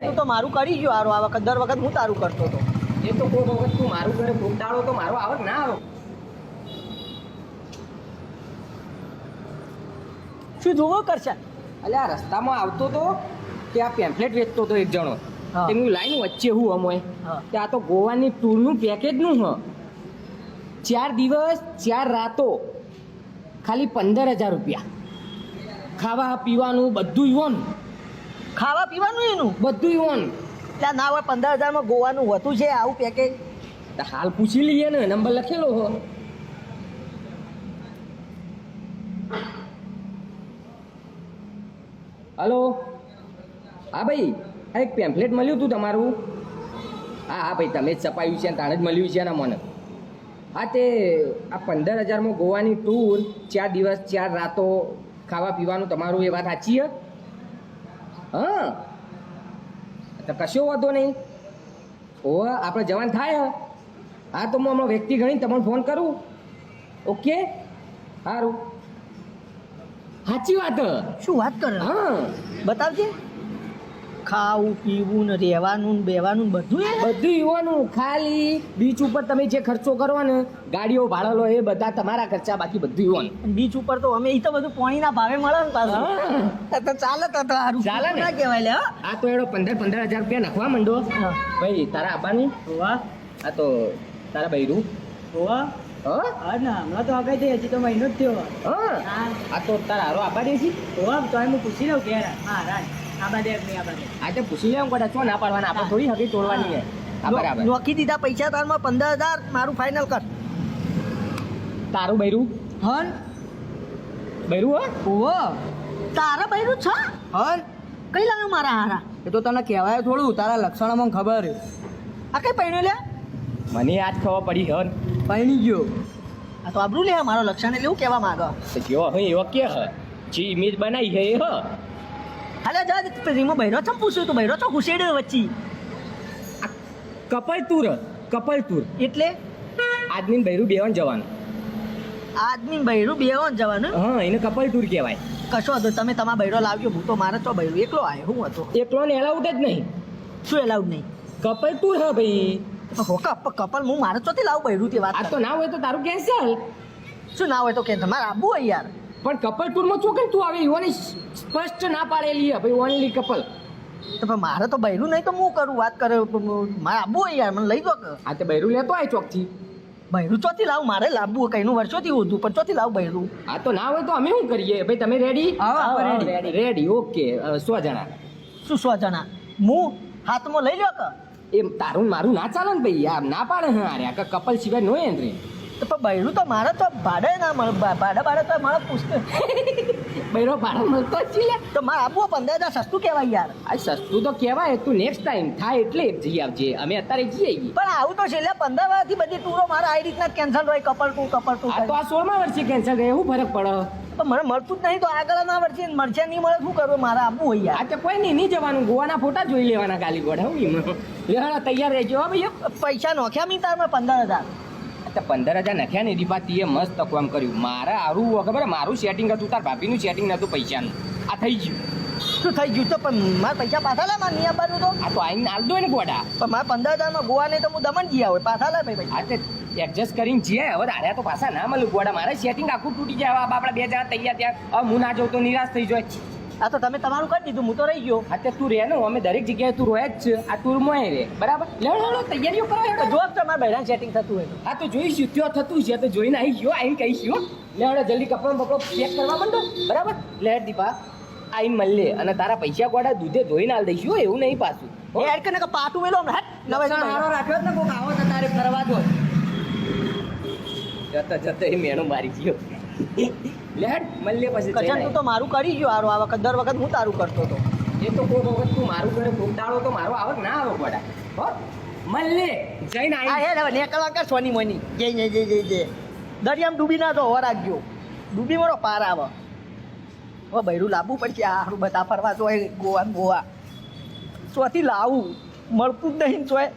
તું તો મારું કરી ગયો આરો આ વખત દર વખત હું તારું કરતો હતો. એ તો કોઈ વખત તું મારું ઘરે ફૂટાડો તો મારો આવક ના આવો. શું જોવો કરશે? એટલે આ રસ્તામાં આવતો તો આ પેમ્ફલેટ વેચતો તો એક જણો. હા. લાઈન વચ્ચે હું અમોય કે ત્યાં તો ગોવાની ટૂરનું પેકેજનું હ. ચાર દિવસ ચાર રાતો ખાલી પંદર હજાર રૂપિયા. ખાવા પીવાનું બધું ઇવોન ખાવા પીવાનું એનું? બધું હોન. ત્યાં ના હોય પંદર હજારમાં ગોવાનું હોતું છે આવું પેકેજ હાલ પૂછી લઈએ ને નંબર લખેલો હો. હલો? હા ભાઈ આ એક પેમ્ફલેટ મળ્યું હતું તમારું? હા હા ભાઈ તમે જ છપાયું છે તાણે જ મળ્યું છે ને મને. હા તે આ પંદર હજારમાં ગોવાની ટૂર ચાર દિવસ ચાર રાતો ખાવા પીવાનું તમારું એ વાત સાચી છે? હા. તો કશો વાંધો નહીં. ઓ આપણે જવાન થાય હા. તો હું હમણાં વ્યક્તિ ગણીને તમને ફોન કરું. ઓકે સારું સાચી વાત. શું વાત કરે? હા. બતાવજે. ખાવું પીવું ને રહેવાનું ને બેવાનું ને બધું બધું યુવાનું ખાલી બીચ ઉપર તમે જે ખર્ચો કરો ને ગાડીઓ ભાડેલો એ બધા તમારા ખર્ચા બાકી બધું યુવાનું બીચ ઉપર તો અમે તો બધું પાણીના ભાવે મળે ને પાછું. તો ચાલે તો સારું ચાલે ના. કહેવાય લે આ તો એડો પંદર પંદર હજાર રૂપિયા નાખવા માંડો. ભાઈ તારા આબાની? વાહ આ તો તારા બૈરું વાહ હા? હા ના હમણાં તો આગળ જઈ હજી તો મહિનો જ થયો. હા. હા. આ તો તારા હારો આબા દેસી વાહ તો હું પૂછી લઉં કે હા રાજ આ તો પૂછી લેવું કદાચ છો ના પાડવાના? આપણે થોડી હકી તોડવાની છે. આ બરાબર. નોખી દીધા પૈસા તારમાં પંદર હજાર મારું ફાઇનલ કર. તારું બૈરું? હન? બૈરું હા? ઓહો. તારા બૈરું છે? હન? કઈ લાવ્યો મારા હારા? એ તો તને કહેવાય થોડું તારા લક્ષણોમાં ખબર. આ કઈ પૈણ્યો લે મને આજ ખબર પડી હન. પૈણી ગયો. આ તો આબરું લે મારો લક્ષણ એટલે એવું કહેવા માંગો. કેવો હવે એવો કે હ? જે ઇમેજ બનાવી છે એ હ? હાલે જા રીમો બહેરો છો પૂછ્યું તું બહેરો છો ઘુસેડ્યો વચ્ચી. કપલ હ, કપલ ટૂર એટલે? આદમીન બહેરું બેવાન જવાનું. આદમી બહેરું બેવાન જવાનું? હા એને કપલ ટૂર કહેવાય. કશો હતો તમે તમારા બહેરો લાવ્યો હું તો મારે તો બહેરું એકલો આવ્યો હું હતો. એકલો ને એલાઉડ જ નહીં. શું એલાઉડ નહીં? કપલ ટૂર હ ભાઈ. કપલ હું મારે ચોથી લાવું બહેરું તે વાત આ તો ના હોય તો તારું કેન્સલ શું ના હોય તો કે તમારે આવવું હોય યાર. પણ કપલ ટૂરમાં કેમ તું આવે? યુવાની સ્પષ્ટ ના પાડેલી હે ભાઈ ઓનલી કપલ તો પણ મારે તો બૈરું નહીં તો હું કરું? વાત કરે મારે આબુ યાર મને લઈ કે. આ તો બૈરું લેતો આય ચોકથી? બૈરું ચોથી લાવ મારે લાવવું કઈનું વર્ષોથી હોતું પણ ચોથી લાવ બૈરું. આ તો ના હોય તો અમે શું કરીએ? ભાઈ તમે રેડી. રેડી રેડી ઓકે સો જણા. શું સો જણા? હું હાથમાં લઈ લો કે? એમ તારું મારું ના ચાલે ને ભાઈ આ ના પાડે હા અરે આ કપલ સિવાય નો એન્ટ્રી પણ બૈરું તો મારે તો ભાડે ના મળે. ભાડે ભાડે તો મારે પૂછતો બૈરો ભાડે મળતો જ છે તો મારે આપવો પંદર હજાર સસ્તું કહેવાય યાર. આ સસ્તું તો કહેવાય તું નેક્સ્ટ ટાઈમ થાય એટલે જઈ આવજે. અમે અત્યારે જઈએ. પણ આવું તો છેલ્લે પંદર વર્ષથી બધી ટૂરો મારે આવી રીતના કેન્સલ હોય કપલ ટુ કપલ ટુ તો આ સોળમા વર્ષે કેન્સલ રહે એવું ફરક પડે? તો મને મળતું જ નહીં તો આગળ ના વર્ષે મળશે નહીં મળે શું કરવું મારે આપવું હોય યાર. આ તો કોઈ નહીં નહીં જવાનું. ગોવાના ફોટા જોઈ લેવાના ગાલી ગોડા હું તૈયાર રહેજો હો ભાઈ પૈસા નોખ્યા મી તારમાં પંદર હજાર. આ તો પંદર હજાર નાખ્યા ને દીપાતીએ મસ્ત કામ કર્યું. મારે આરું ખબર? મારું સેટિંગ હતું તાર ભાભીનું સેટિંગ નહોતું પૈસાનું. આ થઈ ગયું. શું થઈ ગયું તો? પણ મારા પૈસા પાછા લે મારે નિયા આપવાનું તો? આ તો આઈને આલ દો ને ગોડા. પણ મારે પંદર હજારમાં ગોવા નહીં તો હું દમણ ગયા હોય. પાછા લે ભાઈ તે એડજસ્ટ કરીને જઈએ હવે દાડ્યા તો પાછા ના મળું ગોડા. મારે સેટિંગ આખું તૂટી જાય. હવે આપણા બે જણા તૈયાર ત્યાં હવે હું ના જાઉં તો નિરાશ થઈ જાય આ તો તમે તમારું કરી દીધું હું તો રહી ગયો. આ તે તું રહે ને અમે દરેક જગ્યાએ તું રહે જ છે. આ ટૂરમાં રે બરાબર? લેવડો લેવડો તૈયારીઓ કરો હેડો. જો તમારે બહેરા સેટિંગ થતું હોય હા તો જોઈશું ત્યો થતું છે? તો જોઈને આવી ગયો આઈને કહીશું લેવડો જલ્દી કપડો બપડો ચેક કરવા માંડો. બરાબર? લે દીપા આઈને મળે અને તારા પૈસા ગોડા દૂધે ધોઈને આલ દઈશું હો, એવું નહીં પાછું. હો? એ એડ કરીને કે પાટું મેલો હમણાં હેટ નવે લક્ષણ હારો રાખ્યો ને કોક આવો તો તારે ફરવા દો. જતા જતા એ મેણું મારી ગયો. લેડ મળીએ પછી કચન તું તો મારું કરી ગયો. આરો આ વખત દર વખત હું તારું કરતો હતો. એ તો કોઈ વખત તું મારું ઘરે ફૂટાડો તો મારો આવક ના આવો પડે. હો? મળીએ જઈને આ આવી હે હવે નેકળવા કર સોની મોની. જઈ જઈ જઈ જઈ જઈ દરિયામાં ડૂબી ના તો હો રાખજો. ડૂબી મારો પાર આવે. હવે બૈરું લાવવું પડશે આ હારું બધા ફરવા તો ગોવા ગોવા. ચોથી લાવું. મળતું જ નહીં ચોય